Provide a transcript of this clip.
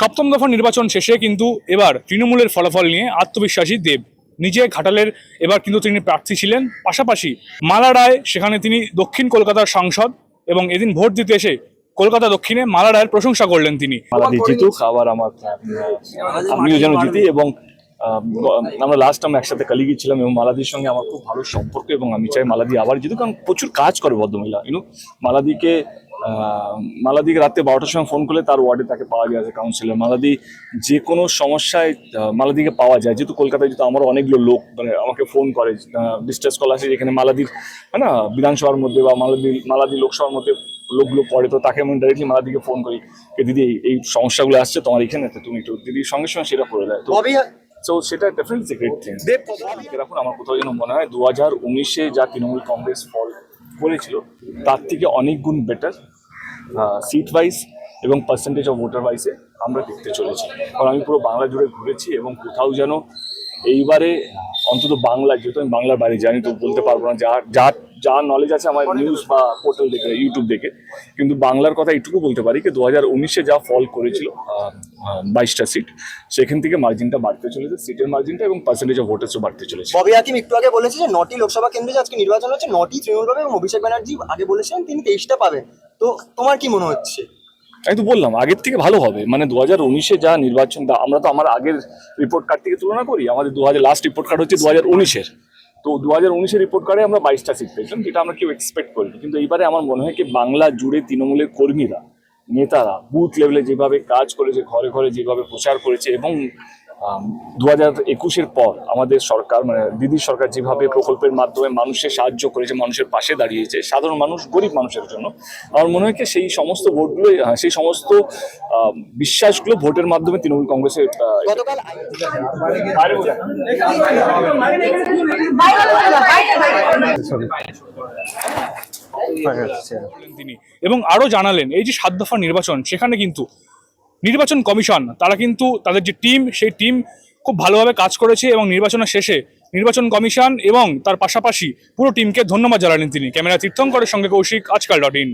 সপ্তম দফা নির্বাচন শেষে কিন্তু এবার তৃণমূলের ফলাফল নিয়ে আত্মবিশ্বাসী দেব। নিজে ঘাটালের এবার কিন্তু তিনি প্রার্থী ছিলেন। পাশাপাশি মালা রায়, সেখানে তিনি দক্ষিণ কলকাতার সাংসদ এবং এদিন ভোট দিতে এসে কলকাতা দক্ষিণে মালা রায়ের প্রশংসা করলেন তিনি। জিতুক আমার আমিও যেন জিতি এবং আমরা লাস্ট টাইম একসাথে কালিগি ছিলাম এবং মালাদির সঙ্গে আমার খুব ভালো সম্পর্ক এবং আমি চাই মালাদি আবার জিতুক, কারণ প্রচুর কাজ করে ভদ্রমহিলা। ইউনো মালাদিকে মালাদিকে রাত্রে বারোটার সময় ফোন করলে তার ওয়ার্ডে তাকে পাওয়া যায় কাউন্সিলর মালাদি যে কোনো সমস্যায় মালাদিকে পাওয়া যায়। যেহেতু কলকাতায় যেহেতু আমার অনেকগুলো লোক মানে আমাকে ফোন করে ডিস্ট্রেস কল আসে যেখানে মালাদির হ্যাঁ না বিধানসভার মধ্যে বা মালাদি মালাদি লোকসভার মধ্যে লোকগুলো পড়ে। তো তাকে আমি ডাইরেক্টলি মালাদিকে ফোন করি যে দিদি এই- সমস্যাগুলো আসছে তোমার এখানে? তো তুমি একটু দিদির সঙ্গে সঙ্গে সেটা করে দেয়। তো সো সেটা ডেফিনেটলি গ্রেট থিং এখন আমার কোথাও যেন মনে হয় দু হাজার উনিশে যা তৃণমূল কংগ্রেস ফল করেছিল তার থেকে অনেক গুণ বেটার সিট ওয়াইজ এবং পার্সেন্টেজ অফ ভোটার ওয়াইজে আমরা দেখতে চলেছি। কারণ আমি পুরো বাংলা জুড়ে ঘুরেছি এবং কোথাও যেন এইবারে অন্তত বাংলা, যেহেতু আমি বাংলার বাইরে জানি তো বলতে পারব না যা যা যা নলেজ আছে আমার নিউজ বা পোর্টাল দেখে ইউটিউব দেখে। কিন্তু বাংলার কথা এইটুকু বলতে পারি কি দু হাজার উনিশে যা ফল করেছিল বাইশটা সিট সেখান থেকে মার্জিনটা বাড়তে চলেছে। সিটের মার্জিনটা এবং পার্সেন্টেজ অফ ভোটার্সও বাড়তে চলেছে। ববি হাকিম একটু আগে বলেছে যে নটি লোকসভা কেন্দ্রে যে আজকে নির্বাচন হচ্ছে নটি তৃণমূল পাবে এবং অভিষেক ব্যানার্জি আগে বলেছিলেন তিনি তেইশটা পাবেন। তো তোমার কি মনে হচ্ছে? আমি তো বললাম আগের থেকে ভালো হবে। মানে দু হাজার উনিশে যা নির্বাচন আমরা তো আমার আগের রিপোর্ট কার্ড থেকে তুলনা করি। আমাদের দু হাজার লাস্ট রিপোর্ট কার্ড হচ্ছে দু হাজার উনিশের। তো দু হাজার উনিশে রিপোর্ট কার্ডে আমরা বাইশটা সিট পেয়েছিলাম, যেটা আমরা কেউ এক্সপেক্ট করিনি। কিন্তু এইবারে আমার মনে হয় কি বাংলা জুড়ে তৃণমূলের কর্মীরা, নেতারা বুথ লেভেলে যেভাবে কাজ করেছে, ঘরে ঘরে যেভাবে প্রচার করেছে এবং দু হাজার একুশের পর আমাদের সরকার মানে দিদির সরকার যেভাবে প্রকল্পের মাধ্যমে মানুষের সাহায্য করেছে মানুষের পাশে দাঁড়িয়েছে সাধারণ মানুষ গরিব মানুষের জন্য আমার মনে হয় সেই সমস্ত ভোটগুলো সেই সমস্ত আহ, বিশ্বাসগুলো ভোটের মাধ্যমে তৃণমূল কংগ্রেসের তিনি এবং আরও জানালেন এই যে সাত দফা নির্বাচন সেখানে কিন্তু নির্বাচন কমিশন, তারা কিন্তু তাদের যে টিম সেই টিম খুব ভালোভাবে কাজ করেছে এবং নির্বাচনের শেষে নির্বাচন কমিশন এবং তার পাশাপাশি পুরো টিমকে ধন্যবাদ জানালেন তিনি। ক্যামেরা তীর্থঙ্করের সঙ্গে কৌশিক, আজকাল ডট ইন।